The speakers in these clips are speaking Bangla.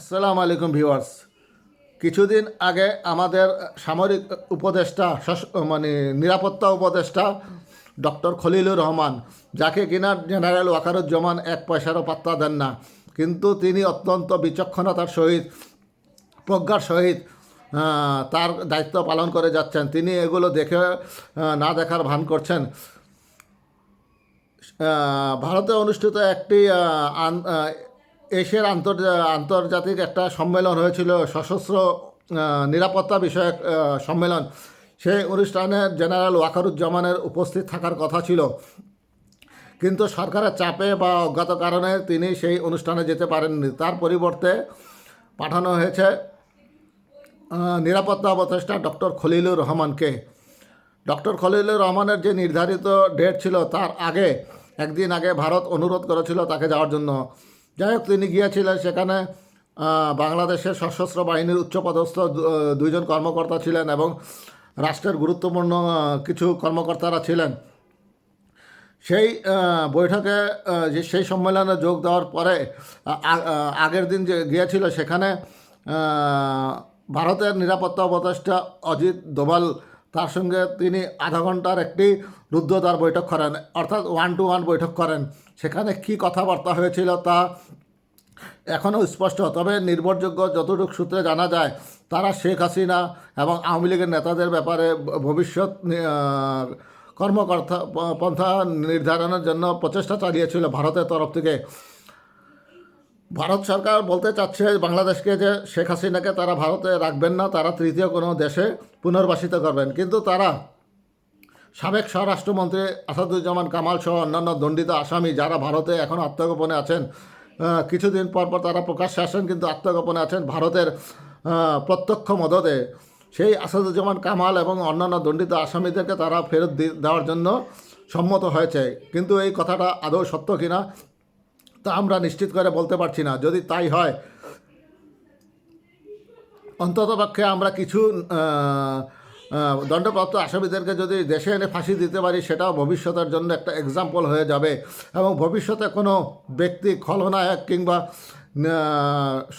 আসসালামু আলাইকুম ভিউয়ার্স। কিছুদিন আগে আমাদের সামরিক উপদেষ্টা মানে নিরাপত্তা উপদেষ্টা ডক্টর খলিলুর রহমান, যাকে কিনা জেনারেল ওয়াকারুজ্জামান এক পয়সারও পাত্তা দেন না, কিন্তু তিনি অত্যন্ত বিচক্ষণতার সহিত, প্রজ্ঞার সহিত তার দায়িত্ব পালন করে যাচ্ছেন। তিনি এগুলো দেখে না দেখার ভান করছেন। ভারতে অনুষ্ঠিত একটি এশিয়ার আন্তর্জা, আন্তর্জাতিক একটা সম্মেলন হয়েছিল, সশস্ত্র নিরাপত্তা বিষয়ক সম্মেলন। সেই অনুষ্ঠানে জেনারেল ওয়াকারুজ্জামানের উপস্থিত থাকার কথা ছিল। কিন্তু সরকারের চাপে বা অজ্ঞাত কারণে তিনি সেই অনুষ্ঠানে যেতে পারেননি। তার পরিবর্তে পাঠানো হয়েছে নিরাপত্তা উপদেষ্টা ডক্টর খলিলুর রহমানকে। ডক্টর খলিলুর রহমানের যে নির্ধারিত ডেট ছিল, তার আগে, একদিন আগে ভারত অনুরোধ করেছিল তাকে যাওয়ার জন্য। যাই হোক, তিনি গিয়েছিলেন সেখানে বাংলাদেশের সশস্ত্র বাহিনীর উচ্চপদস্থ দুইজন কর্মকর্তা ছিলেন এবং রাষ্ট্রের গুরুত্বপূর্ণ কিছু কর্মকর্তারা ছিলেন। সেই বৈঠকে যে সেই সম্মেলনে যোগ দেওয়ার পরে আগের দিন যে গিয়েছিল সেখানে ভারতের নিরাপত্তা উপদেষ্টা অজিত দোভাল, তার সঙ্গে তিনি আধা ঘণ্টার একটি রুদ্ধদ্বার বৈঠক করেন, অর্থাৎ ওয়ান টু ওয়ান বৈঠক করেন। সেখানে কি কথাবার্তা হয়েছিল তা এখনও স্পষ্ট। তবে নির্ভরযোগ্য যতটুকু সূত্রে জানা যায়, তারা শেখ হাসিনা এবং আওয়ামী লীগের নেতাদের ব্যাপারে ভবিষ্যৎ কর্মকর্তা পন্থা নির্ধারণের জন্য প্রচেষ্টা চালিয়েছিল ভারতের তরফ থেকে। ভারত সরকার বলতে চাচ্ছে বাংলাদেশকে যে শেখ হাসিনাকে তারা ভারতে রাখবেন না, তারা তৃতীয় কোনো দেশে পুনর্বাসিত করবেন। কিন্তু তারা সাবেক স্বরাষ্ট্রমন্ত্রী আসাদুজ্জামান কামাল সহ অন্যান্য দণ্ডিত আসামি যারা ভারতে এখন আত্মগোপনে আছেন কিছুদিন পর পর তারা প্রকাশ্যে আসেন, কিন্তু আত্মগোপনে আছেন ভারতের প্রত্যক্ষ মদতে। সেই আসাদুজ্জামান কামাল এবং অন্যান্য দণ্ডিত আসামিদেরকে তারা ফেরত দেওয়ার জন্য সম্মত হয়েছে। কিন্তু এই কথাটা আদৌ সত্য কিনা, তা আমরা নিশ্চিত করে বলতে পারছি না। যদি তাই হয়, অন্ততপক্ষে আমরা কিছু দণ্ডপ্রাপ্ত আসামিদেরকে যদি দেশে এনে ফাঁসি দিতে পারি, সেটাও ভবিষ্যতের জন্য একটা এক্সাম্পল হয়ে যাবে। এবং ভবিষ্যতে কোনো ব্যক্তি খলনায়ক কিংবা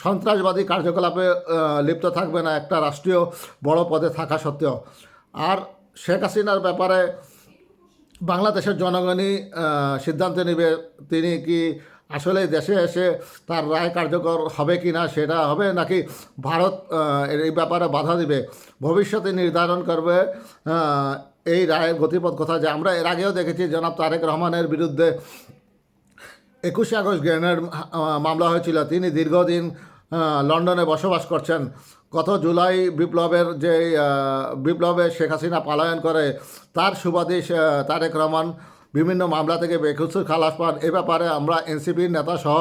সন্ত্রাসবাদী কার্যকলাপে লিপ্ত থাকবে না একটা রাষ্ট্রীয় বড় পদে থাকা সত্ত্বেও। আর শেখ হাসিনার ব্যাপারে বাংলাদেশের জনগণই সিদ্ধান্ত নেবে তিনি কি আসলে দেশে এসে তার রায় কার্যকর হবে কি না সেটা হবে নাকি ভারত এই ব্যাপারে বাধা দিবে? ভবিষ্যতে নির্ধারণ করবে এই রায়ের গতিপথ কথা যে আমরা এর আগেও দেখেছি জনাব তারেক রহমানের বিরুদ্ধে একুশে আগস্ট গ্রেনেড মামলা হয়েছিল। তিনি দীর্ঘদিন লন্ডনে বসবাস করছেন। গত জুলাই বিপ্লবের যে বিপ্লবে শেখ হাসিনা পলায়ন করে, তার সুবাদিশ তারেক রহমান বিভিন্ন মামলা থেকে বেকুসুর খালাস পান। এ ব্যাপারে আমরা এনসিপির নেতা সহ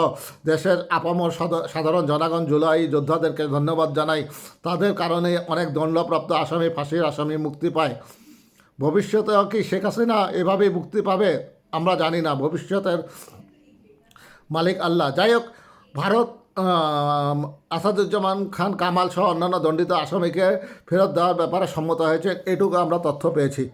দেশের আপামর সাধারণ জনগণ জুলাই যোদ্ধাদেরকে ধন্যবাদ জানাই। তাদের কারণে অনেক দণ্ডপ্রাপ্ত আসামি ফাঁসির আসামি মুক্তি পায়। ভবিষ্যতেও কি শেখ হাসিনা এভাবেই মুক্তি পাবে? আমরা জানি না। ভবিষ্যতের মালিক আল্লাহ। যাই হোক, ভারত আসাদুজ্জামান খান কামাল সহ অন্যান্য দণ্ডিত আসামিকে ফেরত দেওয়ার ব্যাপারে সম্মত হয়েছে। এটুকু আমরা তথ্য পেয়েছি।